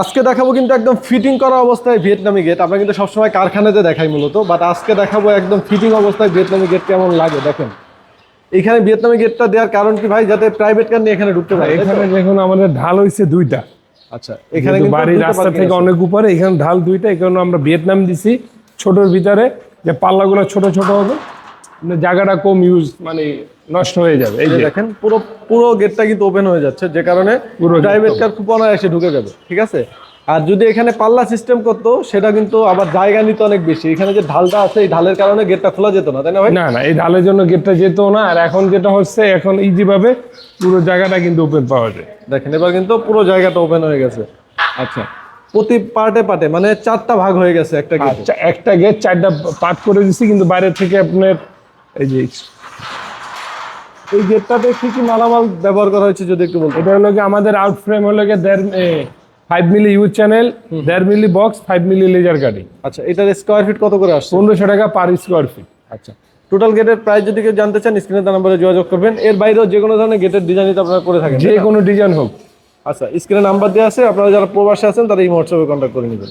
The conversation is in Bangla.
আজকে দেখাবো কিন্তু একদম ফিটিং করা অবস্থায় ভিয়েতনামি গেট আমরা কিন্তু সবসময় কারখানাতে দেখাই মূলত বাট আজকে দেখাবো একদম ফিটিং অবস্থায় ভিয়েতনামি গেট কেমন লাগে দেখেন। এখানে ভিয়েতনামি গেটটা দেওয়ার কারণ কি ভাই? যাতে প্রাইভেট কার নিয়ে এখানে ঢুকতে পারে এখানে দেখুন আমাদের ঢাল হইছে দুইটা। আচ্ছা এখানে বাড়ির রাস্তা থেকে অনেক উপরে এখানে ঢাল দুইটা এখানে আমরা ভিয়েতনাম দিছি। ছোটর ভিতরে যে পাল্লাগুলো ছোট ছোট হবে জায়গাটা কম ইউজ মানে নষ্ট হয়ে যাবে। এই এই যে। দেখেন পুরো পুরো গেটটা কিন্তু ওপেন হয়ে যাচ্ছে যে কারণে প্রাইভেট কার খুব অনায়াসে ঢুকে যাবে ঠিক আছে? আর যদি এখানে পাল্লা সিস্টেম করতো সেটা কিন্তু আবার জায়গা নিতে অনেক বেশি। এখানে যে ঢালটা আছে এই ঢালের কারণে গেটটা খোলা যেত না তাই না ভাই? না না এই ঢালের জন্য গেটটা যেত না আর এখন যেটা হচ্ছে এখন ইজি ভাবে পুরো জায়গাটা কিন্তু ওপেন পাওয়া যায়। দেখেন এবার কিন্তু পুরো জায়গাটা ওপেন হয়ে গেছে। আচ্ছা প্রতি পার্টে পার্টে মানে চারটা ভাগ হয়ে গেছে একটা গেট আচ্ছা একটা গেট চারটা পার্ট করে দিছি কিন্তু বাইরে থেকে আপনার এই যে এই গেটটাতে কি কি মালামাল ব্যবহার করা হয়েছে যদি একটু বলতে এটা হলো কি আমাদের আউট ফ্রেম হলো কি দেড় ফাইভ মিলি ইউজ চ্যানেল দেড় milli box five milli laser cutting আচ্ছা এটার স্কোয়ার ফিট কত করে আসছে? পনেরোশো টাকা পার স্কোয়ার ফিট আচ্ছা টোটাল গেটের প্রাইস যদি কেউ জানতে চান স্ক্রিনে তার নাম্বারে যোগাযোগ করবেন। এর বাইরেও যে কোনো ধরনের গেটের ডিজাইন আপনারা করে থাকেন যে কোনো ডিজাইন হোক। আচ্ছা স্ক্রিনে নাম্বার দেওয়া আছে আপনারা যারা প্রবাসে আছেন তারা এই হোয়াটসঅ্যাপে কন্ট্যাক্ট করে নেবেন।